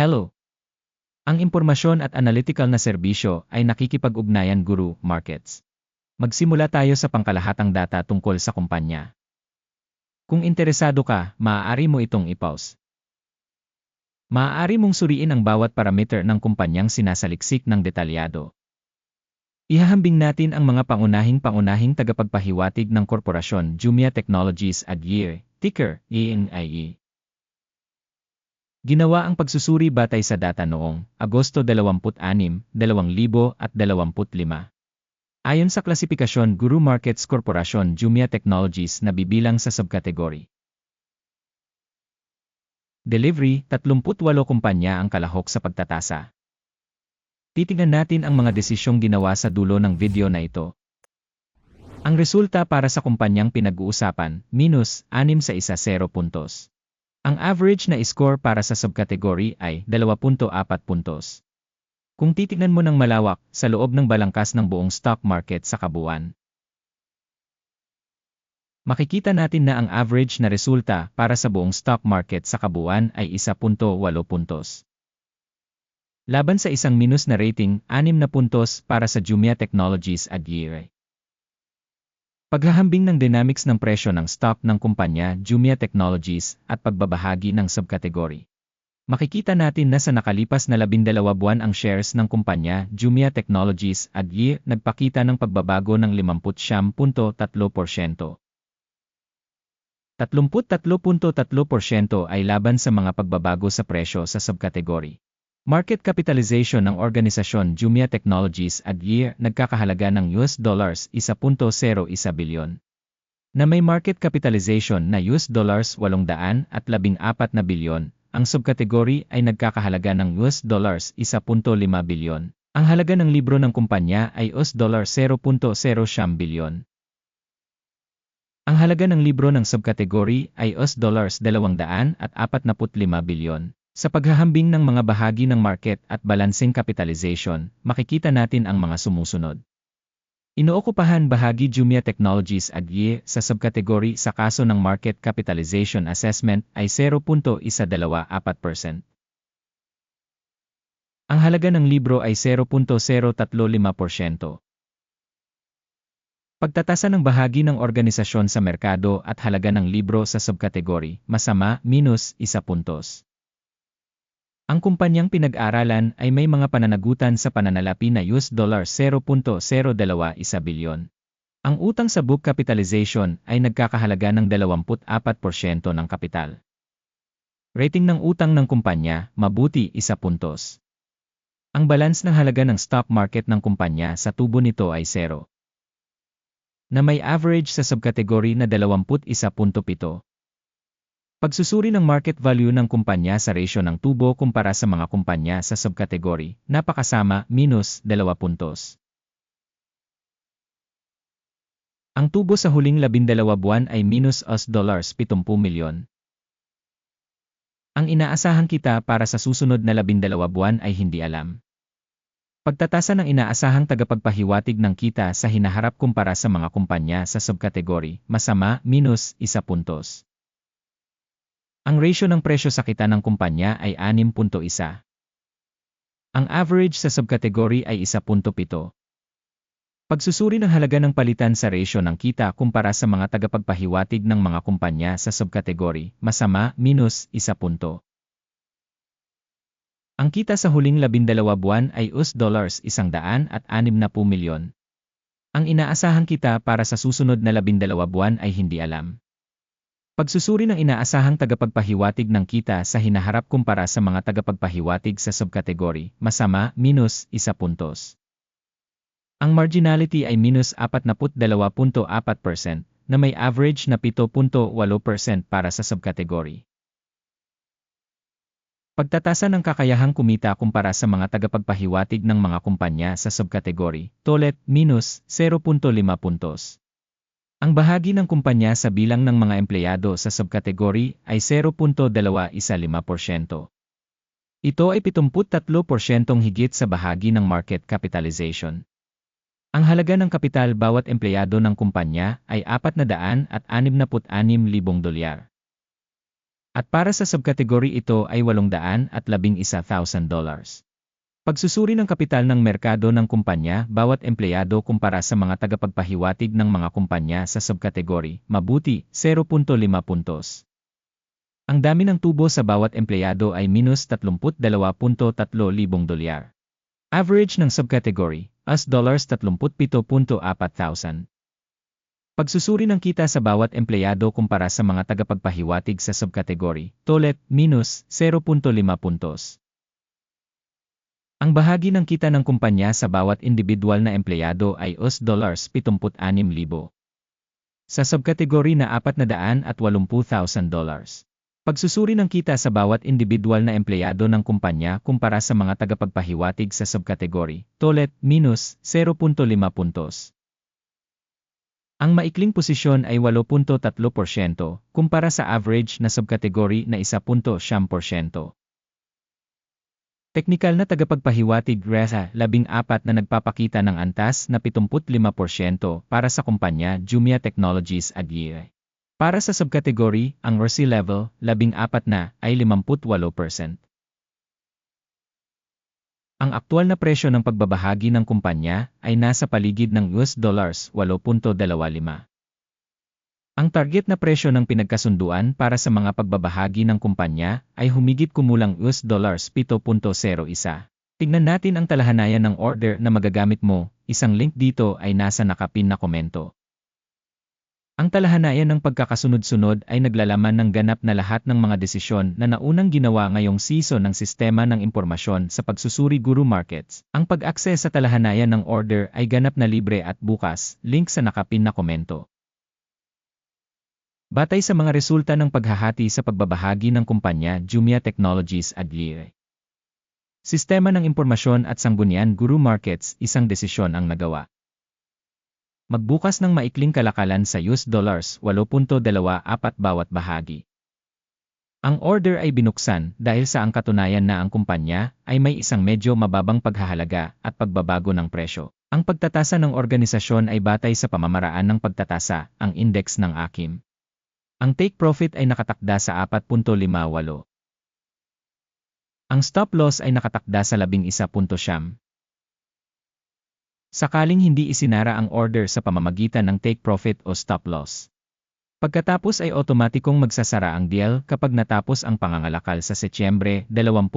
Hello! Ang impormasyon at analytical na serbisyo ay nakikipag-ugnayan Guru Markets. Magsimula tayo sa pangkalahatang data tungkol sa kumpanya. Kung interesado ka, maaari mo itong i-pause. Maaari mong suriin ang bawat parameter ng kumpanyang sinasaliksik ng detalyado. Ihahambing natin ang mga pangunahing-pangunahing tagapagpahiwatig ng korporasyon Jumia Technologies AG, ticker ENIE. Ginawa ang pagsusuri batay sa data noong Agosto 26, 2025. Ayon sa klasifikasyon Guru Markets Corporation Jumia Technologies na bibilang sa subkategory. Delivery, 38 kumpanya ang kalahok sa pagtatasa. Titingnan natin ang mga desisyong ginawa sa dulo ng video na ito. Ang resulta para sa kumpanyang pinag-uusapan, minus 6 sa isa 0 puntos. Ang average na score para sa subcategory ay 2.4 puntos. Kung titignan mo ng malawak sa loob ng balangkas ng buong stock market sa kabuuan, makikita natin na ang average na resulta para sa buong stock market sa kabuuan ay 1.8 puntos. Laban sa isang minus na rating, 6 na puntos para sa Jumia Technologies at Year. Paghahambing ng dynamics ng presyo ng stock ng kumpanya Jumia Technologies at pagbabahagi ng subkategory. Makikita natin na sa nakalipas na 12 buwan ang shares ng kumpanya Jumia Technologies at Year nagpakita ng pagbabago ng 50.3%. 33.3% ay laban sa mga pagbabago sa presyo sa subkategory. Market capitalization ng organisasyon Jumia Technologies at year nagkakahalaga ng US dollars 1.01 bilyon. Na may market capitalization na US dollars 814 na bilyon, ang subkategory ay nagkakahalaga ng US dollars 1.5 bilyon. Ang halaga ng libro ng kumpanya ay US dollar 0.0 bilyon. Ang halaga ng libro ng subkategory ay US dollars 245 bilyon. Sa paghahambing ng mga bahagi ng market at balancing capitalization, makikita natin ang mga sumusunod. Inookupahan bahagi Jumia Technologies AG sa subkategory sa kaso ng market capitalization assessment ay 0.124%. Ang halaga ng libro ay 0.035%. Pagtatasa ng bahagi ng organisasyon sa merkado at halaga ng libro sa subkategory, masama, minus, isa puntos. Ang kumpanyang pinag-aralan ay may mga pananagutan sa pananalapi na US dollar 0.021 bilyon. Ang utang sa book capitalization ay nagkakahalaga ng 24% ng kapital. Rating ng utang ng kumpanya, mabuti isa puntos. Ang balance ng halaga ng stock market ng kumpanya sa tubo nito ay 0. Na may average sa subkategory na 21.7. Pagsusuri ng market value ng kumpanya sa ratio ng tubo kumpara sa mga kumpanya sa subkategory, napakasama, minus 2 puntos. Ang tubo sa huling 12 buwan ay minus US dollars 70 milyon. Ang inaasahan kita para sa susunod na 12 buwan ay hindi alam. Pagtatasa ng inaasahang tagapagpahiwatig ng kita sa hinaharap kumpara sa mga kumpanya sa subkategory, masama, minus 1 puntos. Ang ratio ng presyo sa kita ng kumpanya ay 6.1. Ang average sa subkategory ay 1.7. Pagsusuri ng halaga ng palitan sa ratio ng kita kumpara sa mga tagapagpahiwatig ng mga kumpanya sa subkategory, masama, minus, 1 punto. Ang kita sa huling 12 buwan ay US dollars 160 milyon. Ang inaasahan kita para sa susunod na 12 buwan ay hindi alam. Pagsusuri ng inaasahang tagapagpahiwatig ng kita sa hinaharap kumpara sa mga tagapagpahiwatig sa subkategory, masama, minus, isa puntos. Ang marginality ay minus 42.4% na may average na 7.8% para sa subkategory. Pagtatasa ng kakayahang kumita kumpara sa mga tagapagpahiwatig ng mga kumpanya sa subkategory, tolet, minus 0.5 puntos. Ang bahagi ng kumpanya sa bilang ng mga empleyado sa subkategory ay 0.215%. Ito ay 73% higit sa bahagi ng market capitalization. Ang halaga ng kapital bawat empleyado ng kumpanya ay 466,000 dolyar. At para sa subkategory ito ay 811,000 dollars. Pagsusuri ng kapital ng merkado ng kumpanya, bawat empleyado kumpara sa mga tagapagpahiwatig ng mga kumpanya sa subkategory, mabuti, 0.5 puntos. Ang dami ng tubo sa bawat empleyado ay minus 32.3 libong dolyar. Average ng subcategory, as dollars 37.4 thousand. Pagsusuri ng kita sa bawat empleyado kumpara sa mga tagapagpahiwatig sa subcategory, tolet, minus 0.5 puntos. Ang bahagi ng kita ng kumpanya sa bawat individual na empleyado ay US dollars 76,000. Sa subkategory na 480,000 dollars. Pagsusuri ng kita sa bawat individual na empleyado ng kumpanya kumpara sa mga tagapagpahiwatig sa subkategory, tolet, minus 0.5 puntos. Ang maikling posisyon ay 8.3% kumpara sa average na subkategory na 1.7%. Teknikal na tagapagpahiwatig RESA 14 na nagpapakita ng antas na 75% para sa kumpanya Jumia Technologies AG. Para sa subkategory, ang RC level 14 na ay 58%. Ang aktual na presyo ng pagbabahagi ng kumpanya ay nasa paligid ng US dollars 8.25. Ang target na presyo ng pinagkasunduan para sa mga pagbabahagi ng kumpanya ay humigit kumulang US dollars 7.01. Tignan natin ang talahanayan ng order na magagamit mo, isang link dito ay nasa nakapin na komento. Ang talahanayan ng pagkakasunod-sunod ay naglalaman ng ganap na lahat ng mga desisyon na naunang ginawa ngayong season ng sistema ng impormasyon sa pagsusuri Guru Markets. Ang pag-access sa talahanayan ng order ay ganap na libre at bukas, link sa nakapin na komento. Batay sa mga resulta ng paghahati sa pagbabahagi ng kumpanya Jumia Technologies AG. Sistema ng Impormasyon at Sanggunian Guru Markets, isang desisyon ang nagawa. Magbukas ng maikling kalakalan sa US dollars 8.24 bawat bahagi. Ang order ay binuksan dahil sa ang katunayan na ang kumpanya ay may isang medyo mababang paghahalaga at pagbabago ng presyo. Ang pagtatasa ng organisasyon ay batay sa pamamaraan ng pagtatasa, ang index ng AKIM. Ang take profit ay nakatakda sa 4.58. Ang stop loss ay nakatakda sa 11.7. Sakaling hindi isinara ang order sa pamamagitan ng take profit o stop loss. Pagkatapos ay otomatikong magsasara ang deal kapag natapos ang pangangalakal sa Setyembre 25,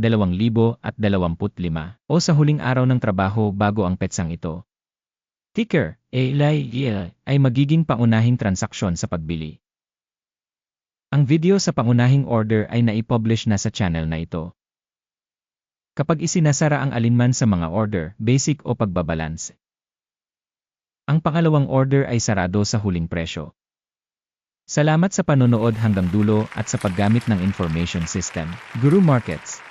2025 o sa huling araw ng trabaho bago ang petsang ito. Ticker, ALI, ay magiging paunahing transaksyon sa pagbili. Ang video sa pangunahing order ay naipublish na sa channel na ito. Kapag isinasara ang alinman sa mga order, basic o pagbabalance. Ang pangalawang order ay sarado sa huling presyo. Salamat sa panonood hanggang dulo at sa paggamit ng information system, Guru Markets.